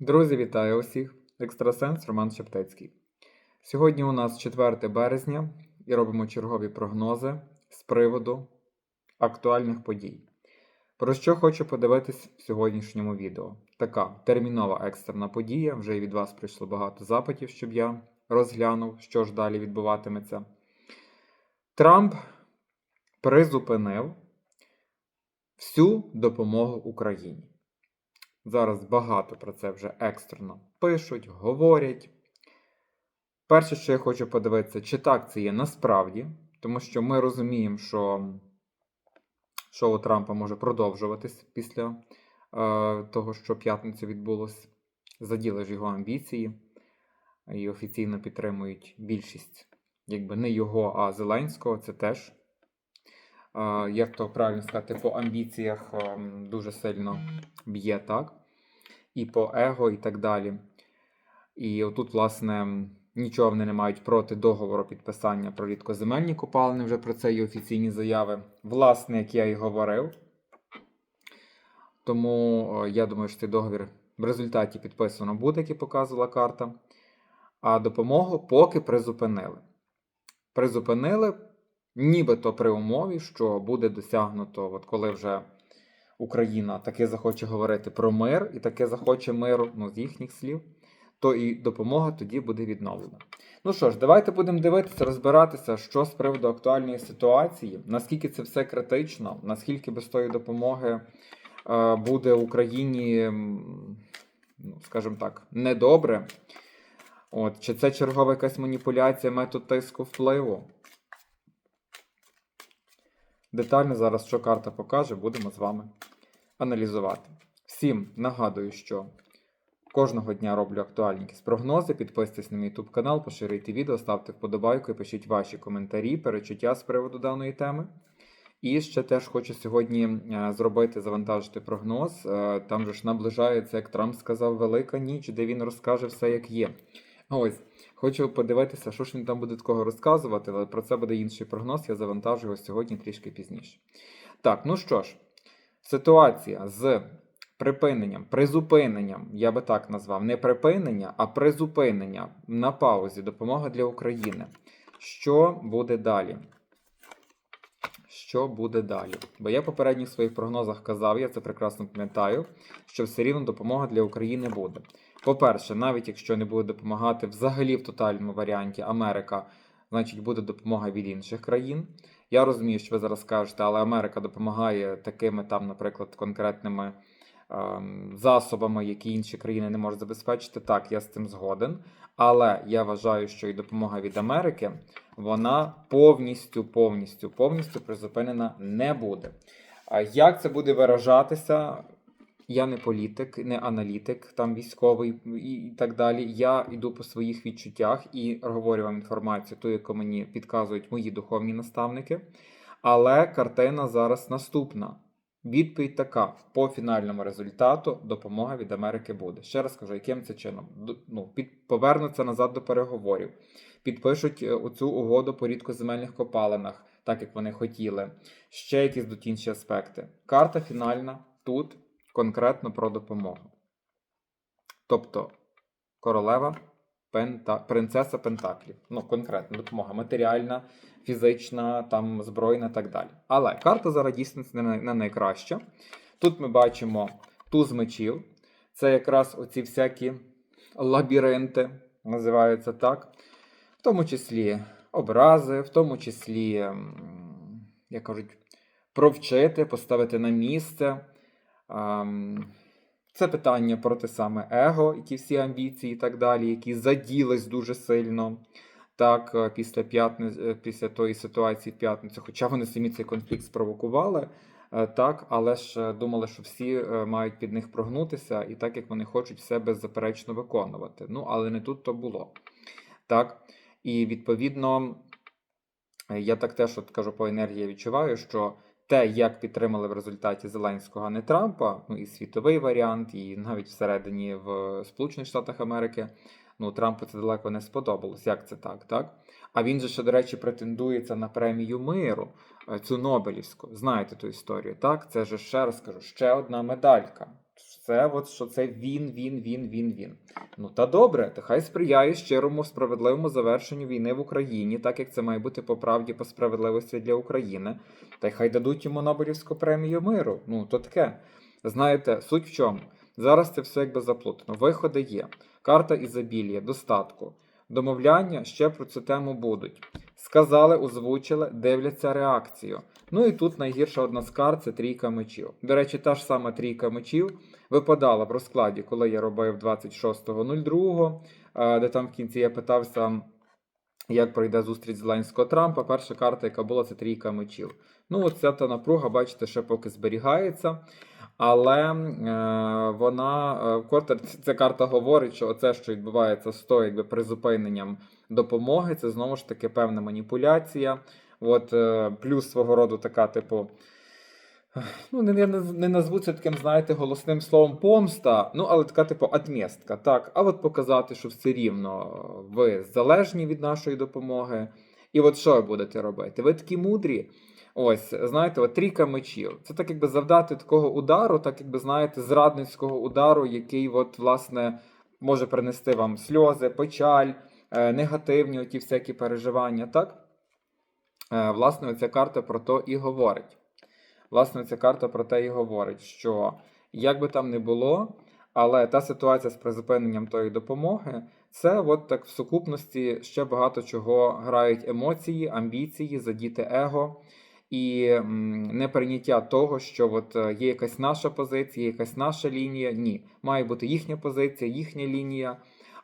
Друзі, вітаю усіх! Екстрасенс Роман Шептецький. Сьогодні у нас 4 березня і робимо чергові прогнози з приводу актуальних подій. Про що хочу подивитись в сьогоднішньому відео. Така термінова екстрена подія. Вже і від вас прийшло багато запитів, щоб я розглянув, що ж далі відбуватиметься. Трамп призупинив всю допомогу Україні. Зараз багато про це вже екстрено пишуть, говорять. Перше, що я хочу подивитися, чи так це є насправді, тому що ми розуміємо, що шоу Трампа може продовжуватись після е, того, що п'ятницю відбулось. Заділи ж його амбіції і офіційно підтримують більшість, якби не його, а Зеленського. Це теж, як то правильно сказати, по амбіціях е, дуже сильно б'є, так? І по его, і так далі. І отут, власне, нічого вони не мають проти договору підписання про рідкоземельні копалини, вже про це є офіційні заяви. Власне, як я і говорив. Тому я думаю, що цей договір в результаті підписано буде, як і показувала карта. А допомогу поки призупинили. Призупинили, нібито при умові, що буде досягнуто, от коли вже Україна таки захоче говорити про мир і таке захоче миру, ну, з їхніх слів, то і допомога тоді буде відновлена. Ну що ж, давайте будемо дивитися, розбиратися, що з приводу актуальної ситуації, наскільки це все критично, наскільки без тої допомоги е, буде Україні, ну, скажімо так, недобре. От, чи це чергова якась маніпуляція, метод тиску впливу? Детально зараз, що карта покаже, будемо з вами аналізувати. Всім нагадую, що кожного дня роблю актуальні якісь прогнози. Підписуйтесь на мій YouTube канал, поширюйте відео, ставте вподобайку і пишіть ваші коментарі, перечуття з приводу даної теми. І ще теж хочу сьогодні е, зробити, завантажити прогноз. Е, Там же ж наближається, як Трамп сказав, велика ніч, де він розкаже все, як є. Ось, хочу подивитися, що ж він там буде такого розказувати, але про це буде інший прогноз. Я завантажу його сьогодні трішки пізніше. Так, ну що ж, ситуація з припиненням, призупиненням, я би так назвав, не припинення, а призупинення на паузі допомога для України. Що буде далі? Що буде далі? Бо я в попередніх своїх прогнозах казав, я це прекрасно пам'ятаю, що все рівно допомога для України буде. По-перше, навіть якщо не буде допомагати взагалі в тотальному варіанті Америка, значить буде допомога від інших країн. Я розумію, що ви зараз скажете, але Америка допомагає такими там, наприклад, конкретними ем, засобами, які інші країни не можуть забезпечити. Так, я з цим згоден. Але я вважаю, що і допомога від Америки вона повністю, повністю, повністю призупинена не буде. Як це буде виражатися? Я не політик, не аналітик, там військовий і, так далі. Я йду по своїх відчуттях і говорю вам інформацію, ту, яку мені підказують мої духовні наставники. Але картина зараз наступна. Відповідь така: по фінальному результату допомога від Америки буде. Ще раз кажу, яким це чином? Ну, під, повернуться назад до переговорів, підпишуть е, оцю угоду по рідкоземельних копалинах, так як вони хотіли. Ще якісь тут інші аспекти. Карта фінальна тут конкретно про допомогу. Тобто королева Пента... принцеса Пентаклів. Ну, конкретно допомога матеріальна, фізична, там збройна і так далі. Але карта зараз дійсно не, не найкраща. Тут ми бачимо туз мечів. Це якраз оці всякі лабіринти, називаються так. В тому числі образи, в тому числі, як кажуть, провчити, поставити на місце. Це питання про те саме его, які всі амбіції і так далі, які заділись дуже сильно. Так, е, після п'ятниці, після тої ситуації в п'ятницю, хоча вони самі цей конфлікт спровокували, е, так, але ж е, думали, що всі е, мають під них прогнутися, і так як вони хочуть все беззаперечно виконувати. Ну, але не тут то було. Так, і відповідно, е, я так теж от кажу по енергії відчуваю, що те, як підтримали в результаті Зеленського, не Трампа, ну і світовий варіант, і навіть всередині в Сполучених Штатах Америки, ну Трампу це далеко не сподобалось. Як це так? так? А він же ще, до речі, претендується на премію миру, е, цю Нобелівську. Знаєте ту історію, так? Це ж ще раз кажу, ще одна медалька. Це от що це він, він, він, він, він. Ну та добре, та хай сприяє щирому справедливому завершенню війни в Україні, так як це має бути по правді, по справедливості для України. Та й хай дадуть йому Нобелівську премію миру. Ну то таке. Знаєте, суть в чому? Зараз це все якби заплутано. Виходи є. Карта ізобілія, достатку. Домовляння ще про цю тему будуть. Сказали, озвучили, дивляться реакцію. Ну і тут найгірша одна з карт це трійка мечів. До речі, та ж сама трійка мечів випадала в розкладі, коли я робив 26.02, е, де там в кінці я питався, як пройде зустріч Зеленського Трампа. Перша карта, яка була, це трійка мечів. Ну, от ця та напруга, бачите, ще поки зберігається. Але е, вона е, ця карта говорить, що оце, що відбувається з то, якби призупиненням допомоги, це знову ж таки певна маніпуляція. От е, плюс свого роду така, типу. Ну, не, не, не назву це таким, знаєте, голосним словом помста, ну, але така, типу, отмістка. Так, а от показати, що все рівно ви залежні від нашої допомоги. І от що ви будете робити? Ви такі мудрі. Ось, знаєте, от трійка мечів. Це так, якби завдати такого удару, так якби знаєте, зрадницького удару, який, от, власне, може принести вам сльози, печаль, е, негативні оті всякі переживання, так? Е, власне, ця карта про то і говорить. Власне, ця карта про те і говорить, що як би там не було, але та ситуація з призупиненням тої допомоги, це от так в сукупності ще багато чого грають емоції, амбіції, задіти его і неприйняття того, що от е, є якась наша позиція, якась наша лінія. Ні, має бути їхня позиція, їхня лінія.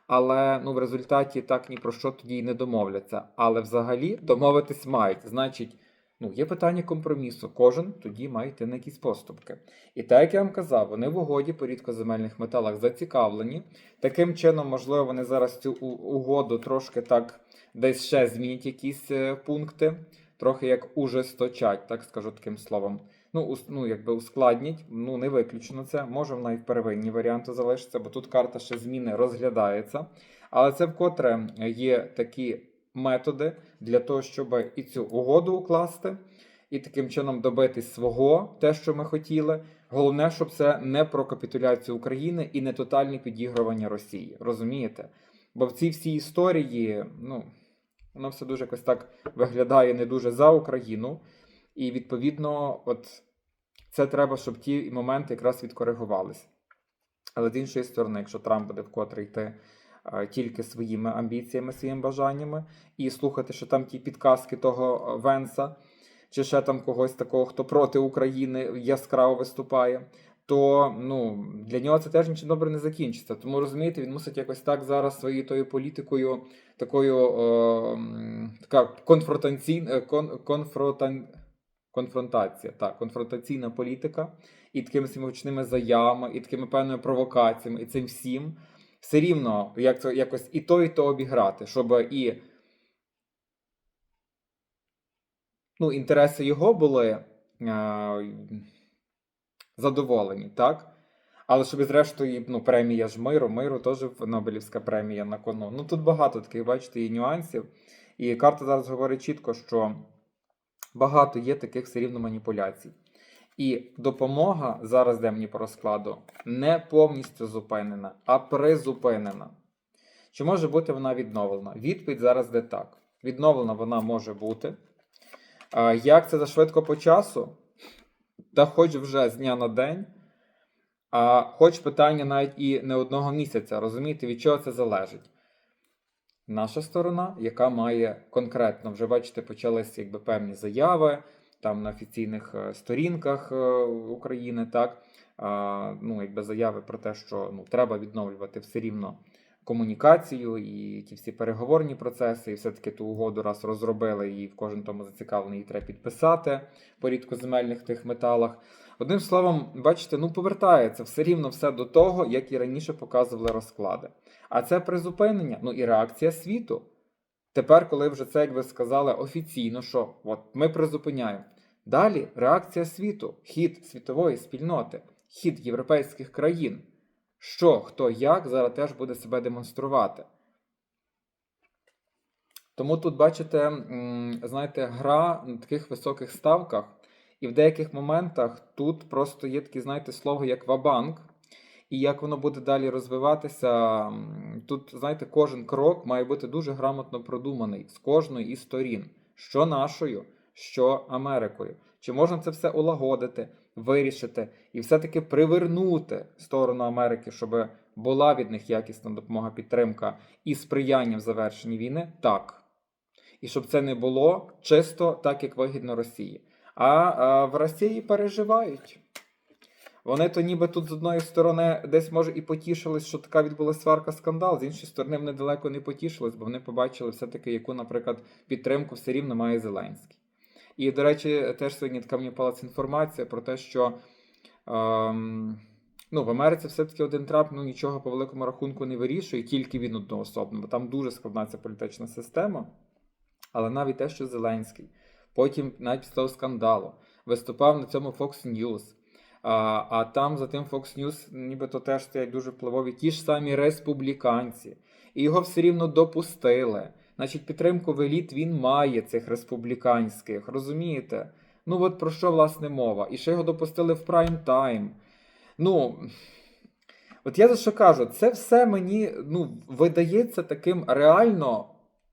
Але ну в результаті так ні про що тоді й не домовляться. Але взагалі домовитись мають. Значить, ну є питання компромісу. Кожен тоді має йти на якісь поступки. І так як я вам казав, вони в угоді по рідкоземельних металах зацікавлені. Таким чином, можливо, вони зараз цю угоду трошки так десь ще змінять якісь е, пункти, трохи як ужесточать, так скажу таким словом. Ну, ус- ну, якби ускладнять, ну не виключено це. Може в первинні варіанти залишиться, бо тут карта ще зміни розглядається. Але це вкотре є такі методи для того, щоб і цю угоду укласти, і таким чином добитись свого, те, що ми хотіли. Головне, щоб це не про капітуляцію України і не тотальне підігрування Росії. Розумієте? Бо в цій всій історії, ну, воно все дуже якось так виглядає не дуже за Україну. І відповідно, от це треба, щоб ті моменти якраз відкоригувалися. Але з іншої сторони, якщо Трамп буде вкотре йти тільки своїми амбіціями, своїми бажаннями, і слухати, що там ті підказки того е, Венса, чи ще там когось такого, хто проти України яскраво виступає, то ну, для нього це теж нічим добре не закінчиться. Тому розумієте, він мусить якось так зараз своєю тою політикою, такою е, така конфронтаційна кон, конфронтан, конфронтація, так, конфронтаційна політика, і такими гучними заявами, і такими певними провокаціями, і цим всім все рівно як це якось і то, і то обіграти, щоб і ну, інтереси його були е, задоволені, так? Але щоб зрештою, ну, премія ж миру, миру теж Нобелівська премія на кону. Ну тут багато таких, бачите, є нюансів. І карта зараз говорить чітко, що багато є таких все рівно маніпуляцій. І допомога зараз, де мені по розкладу, не повністю зупинена, а призупинена. Чи може бути вона відновлена? Відповідь зараз де так. Відновлена вона може бути. Як це за швидко по часу? Та хоч вже з дня на день, а хоч питання навіть і не одного місяця. Розумієте, від чого це залежить? Наша сторона, яка має конкретно, вже бачите, почалися якби певні заяви там на офіційних е, сторінках е, України, так ну, якби заяви про те, що ну, треба відновлювати все рівно комунікацію і ті всі переговорні процеси, і все-таки ту угоду раз розробили, і в кожен тому зацікавлений її треба підписати по рідкоземельних тих металах. Одним словом, бачите, ну повертається все рівно все до того, як і раніше показували розклади. А це призупинення, ну і реакція світу. Тепер, коли вже це, як ви сказали, офіційно, що от ми призупиняємо. Далі реакція світу, хід світової спільноти, хід європейських країн. Що, хто, як зараз теж буде себе демонструвати. Тому тут, бачите, знаєте, гра на таких високих ставках, і в деяких моментах тут просто є таке, знаєте, слово як вабанк. І як воно буде далі розвиватися, тут, знаєте, кожен крок має бути дуже грамотно продуманий з кожної із сторін, що нашою, що Америкою. Чи можна це все улагодити, вирішити і все-таки привернути сторону Америки, щоб була від них якісна допомога, підтримка і сприяння в завершенні війни? Так. І щоб це не було чисто так, як вигідно Росії. А, а в Росії переживають. Вони то ніби тут з одної сторони десь може і потішились, що така відбулася сварка скандал, з іншої сторони, вони далеко не потішились, бо вони побачили все-таки, яку, наприклад, підтримку все рівно має Зеленський. І, до речі, теж сьогодні така мені палась інформація про те, що ем, ну, в Америці все-таки один Трамп ну, нічого по великому рахунку не вирішує, тільки він одноособно, бо там дуже складна ця політична система. Але навіть те, що Зеленський, потім навіть після того скандалу, виступав на цьому Fox News. А, а там за тим Fox News нібито теж стоять дуже впливові ті ж самі республіканці. І його все рівно допустили. Значить, підтримку в він має цих республіканських, розумієте? Ну от про що власне мова? І ще його допустили в прайм тайм. Ну. От я за що кажу, це все мені ну, видається таким реально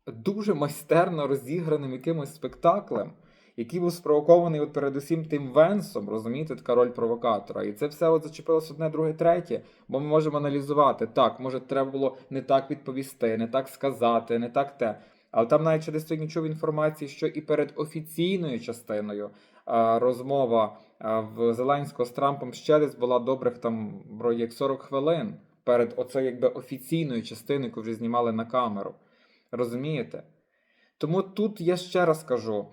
дуже майстерно розіграним якимось спектаклем, який був спровокований от передусім тим Венсом, розумієте, така роль провокатора. І це все от зачепилось одне, друге, третє, бо ми можемо аналізувати. Так, може, треба було не так відповісти, не так сказати, не так те. Але там навіть десь сьогодні чув інформації, що і перед офіційною частиною а, розмова а, в Зеленського з Трампом ще десь була добрих там вроді як 40 хвилин перед оцею якби офіційною частиною, яку вже знімали на камеру. Розумієте? Тому тут я ще раз кажу: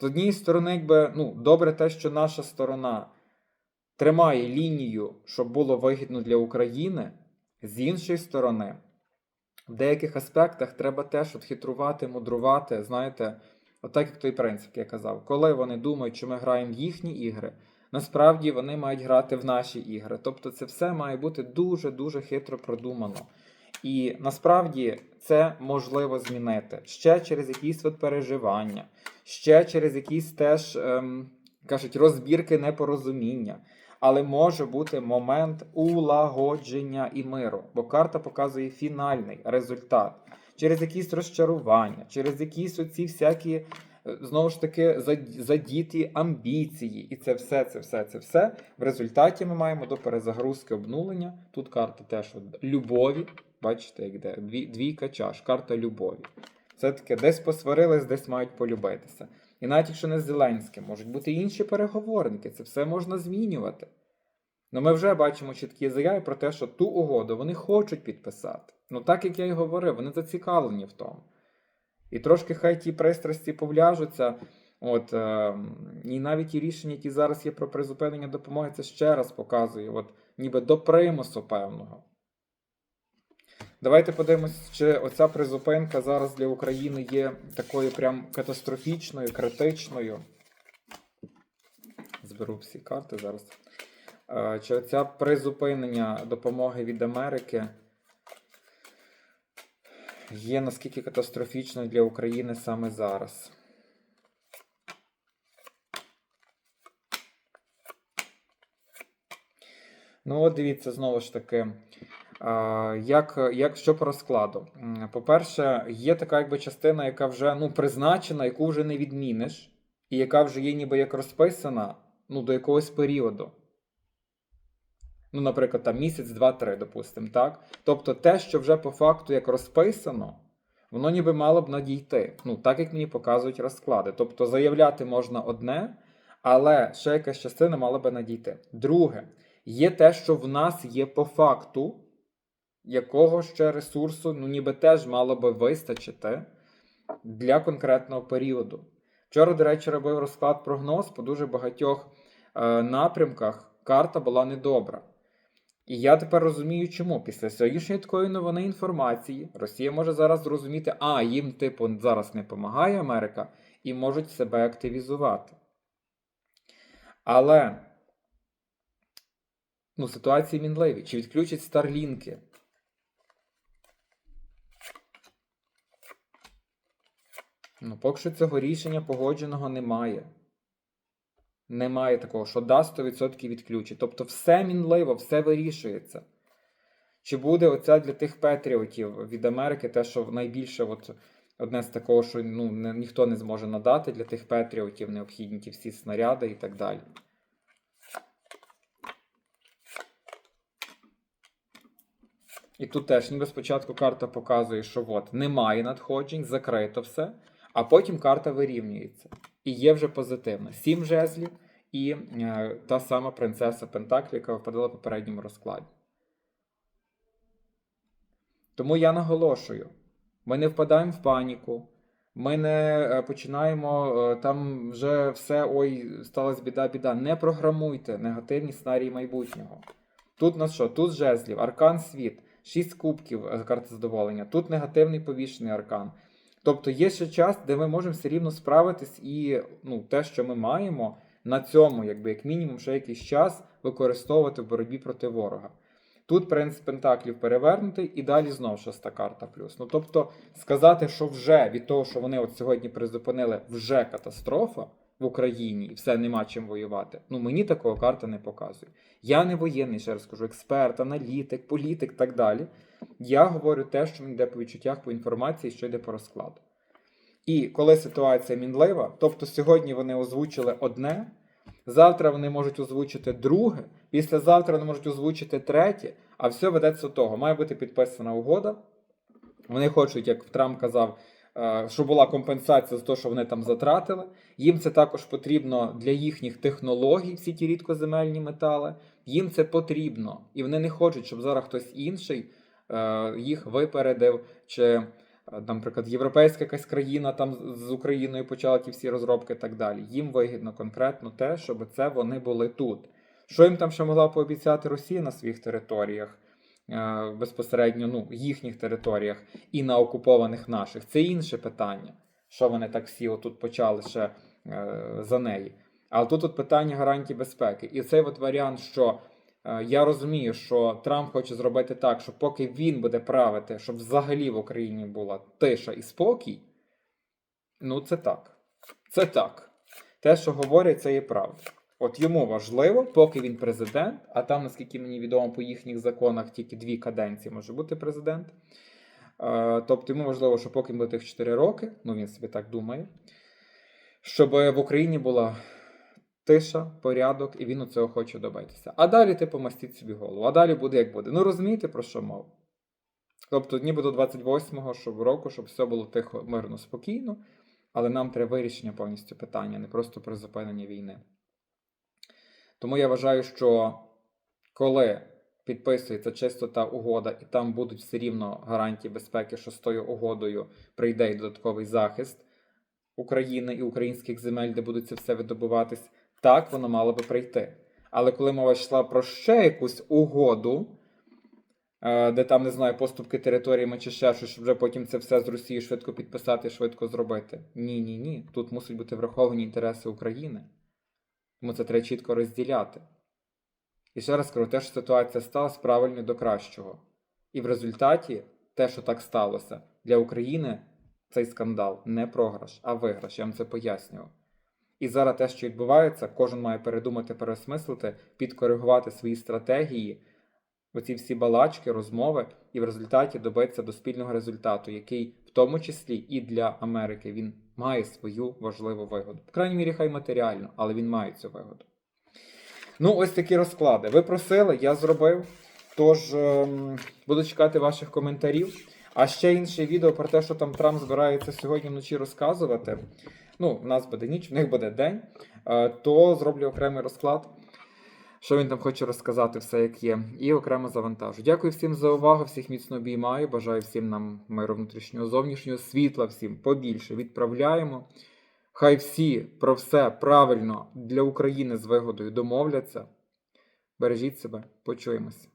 з однієї сторони, якби, ну, добре те, що наша сторона тримає лінію, щоб було вигідно для України, з іншої сторони, в деяких аспектах треба теж от хитрувати, мудрувати, знаєте, отак як той принцип, я казав, коли вони думають, що ми граємо в їхні ігри, насправді вони мають грати в наші ігри. Тобто це все має бути дуже-дуже хитро продумано. І насправді це можливо змінити ще через якісь от переживання, ще через якісь теж ем, кажуть розбірки непорозуміння. Але може бути момент улагодження і миру, бо карта показує фінальний результат через якісь розчарування, через якісь оці всякі е, знову ж таки задіті амбіції, і це все, це все, це все. В результаті ми маємо до перезагрузки обнулення. Тут карта теж любові. Бачите, як де Дві, двійка чаш, карта любові. Це таке, десь посварились, десь мають полюбитися. І навіть якщо не з Зеленським, можуть бути інші переговорники, це все можна змінювати. Ну ми вже бачимо чіткі заяви про те, що ту угоду вони хочуть підписати. Ну так як я й говорив, вони зацікавлені в тому. І трошки хай ті пристрасті повляжуться. От, е, і навіть ті рішення, які зараз є про призупинення допомоги, це ще раз показує, от, ніби до примусу певного. Давайте подивимось, чи оця призупинка зараз для України є такою прям катастрофічною, критичною. Зберу всі карти зараз. Е, Чи оця призупинення допомоги від Америки є наскільки катастрофічною для України саме зараз? Ну, от дивіться, знову ж таки. А, Як, як що по розкладу? По-перше, є така якби частина, яка вже ну, призначена, яку вже не відміниш, і яка вже є ніби як розписана ну, до якогось періоду. Ну, наприклад, там місяць, два, три, допустимо, так? Тобто те, що вже по факту як розписано, воно ніби мало б надійти. Ну, так як мені показують розклади. Тобто заявляти можна одне, але ще якась частина мала би надійти. Друге, є те, що в нас є по факту, якого ще ресурсу, ну ніби теж мало би вистачити для конкретного періоду. Вчора, до речі, робив розклад прогноз по дуже багатьох е, напрямках. Карта була недобра. І я тепер розумію, чому. Після сьогоднішньої такої новини інформації Росія може зараз зрозуміти, а їм, типу, зараз не допомагає Америка, і можуть себе активізувати. Але ну, ситуації мінливі. Чи відключать старлінки? Ну, поки що цього рішення погодженого немає. Немає такого, що да 100% відключить. Тобто все мінливо, все вирішується. Чи буде оця для тих патріотів від Америки те, що найбільше от, одне з такого, що ну, ніхто не зможе надати для тих патріотів необхідні ті всі снаряди і так далі. І тут теж ніби спочатку карта показує, що от немає надходжень, закрито все, а потім карта вирівнюється. І є вже позитивна. Сім жезлів і е, та сама принцеса Пентаклі, яка випадала в попередньому розкладі. Тому я наголошую: ми не впадаємо в паніку, ми не е, починаємо е, там вже все, ой, сталася біда, біда. Не програмуйте негативні сценарії майбутнього. Тут у нас що? Тут жезлів, аркан світ, шість кубків е, карта задоволення, тут негативний повішений аркан. Тобто є ще час, де ми можемо все рівно справитись і ну, те, що ми маємо, на цьому, якби як мінімум, ще якийсь час використовувати в боротьбі проти ворога. Тут принц Пентаклів перевернутий, і далі знову шоста карта плюс. Ну тобто, сказати, що вже від того, що вони от сьогодні призупинили, вже катастрофа в Україні і все нема чим воювати. Ну мені такого карта не показує. Я не воєнний, ще раз кажу, експерт, аналітик, політик так далі. Я говорю те, що мені йде по відчуттях, по інформації, що йде по розкладу. І коли ситуація мінлива, тобто сьогодні вони озвучили одне, завтра вони можуть озвучити друге, післязавтра вони можуть озвучити третє, а все ведеться до того. Має бути підписана угода. Вони хочуть, як Трамп казав, е, щоб була компенсація за те, що вони там затратили. Їм це також потрібно для їхніх технологій, всі ті рідкоземельні метали. Їм це потрібно. І вони не хочуть, щоб зараз хтось інший е, їх випередив. чи е, Наприклад, європейська якась країна там з- Україною почала ті всі розробки і так далі. Їм вигідно конкретно те, щоб це вони були тут. Що їм там ще могла пообіцяти Росія на своїх територіях, безпосередньо ну, їхніх територіях і на окупованих наших? Це інше питання. Що вони так всі отут почали ще е, за неї. Але тут от питання гарантій безпеки. І цей от варіант, що е, я розумію, що Трамп хоче зробити так, що поки він буде правити, щоб взагалі в Україні була тиша і спокій. Ну, це так. Це так. Те, що говорять, це є правда. От йому важливо, поки він президент, а там, наскільки мені відомо, по їхніх законах тільки дві каденції може бути президент. Е, Тобто йому важливо, що поки буде тих 4 роки, ну він собі так думає, щоб в Україні була тиша, порядок, і він у цього хоче добитися. А далі, типу, мастіть собі голову. А далі буде як буде. Ну розумієте, про що мова? Тобто, ніби до 28-го щоб року, щоб все було тихо, мирно, спокійно, але нам треба вирішення повністю питання, не просто призупинення війни. Тому я вважаю, що коли підписується чисто та угода, і там будуть все рівно гарантії безпеки, що з тою угодою прийде й додатковий захист України і українських земель, де буде це все видобуватись, так воно мало би прийти. Але коли мова йшла про ще якусь угоду, е, де там, не знаю, поступки територіями чи ще щось, щоб вже потім це все з Росії швидко підписати, швидко зробити. Ні, ні, ні. Тут мусять бути враховані інтереси України. Тому це треба чітко розділяти. І ще раз кажу, те, що ситуація сталася правильно до кращого. І в результаті те, що так сталося, для України цей скандал не програш, а виграш. Я вам це пояснював. І зараз те, що відбувається, кожен має передумати, переосмислити, підкоригувати свої стратегії, оці всі балачки, розмови, і в результаті добитися до спільного результату, який в тому числі і для Америки він має свою важливу вигоду. В крайній мірі, хай матеріально, але він має цю вигоду. Ну, ось такі розклади. Ви просили, я зробив. Тож ем, буду чекати ваших коментарів. А ще інше відео про те, що там Трамп збирається сьогодні вночі розказувати. Ну, в нас буде ніч, в них буде день, е, то зроблю окремий розклад, що він там хоче розказати, все як є, і окремо завантажу. Дякую всім за увагу, всіх міцно обіймаю. Бажаю всім нам миру внутрішнього, зовнішнього, світла всім побільше відправляємо. Хай всі про все правильно для України з вигодою домовляться. Бережіть себе, почуємося.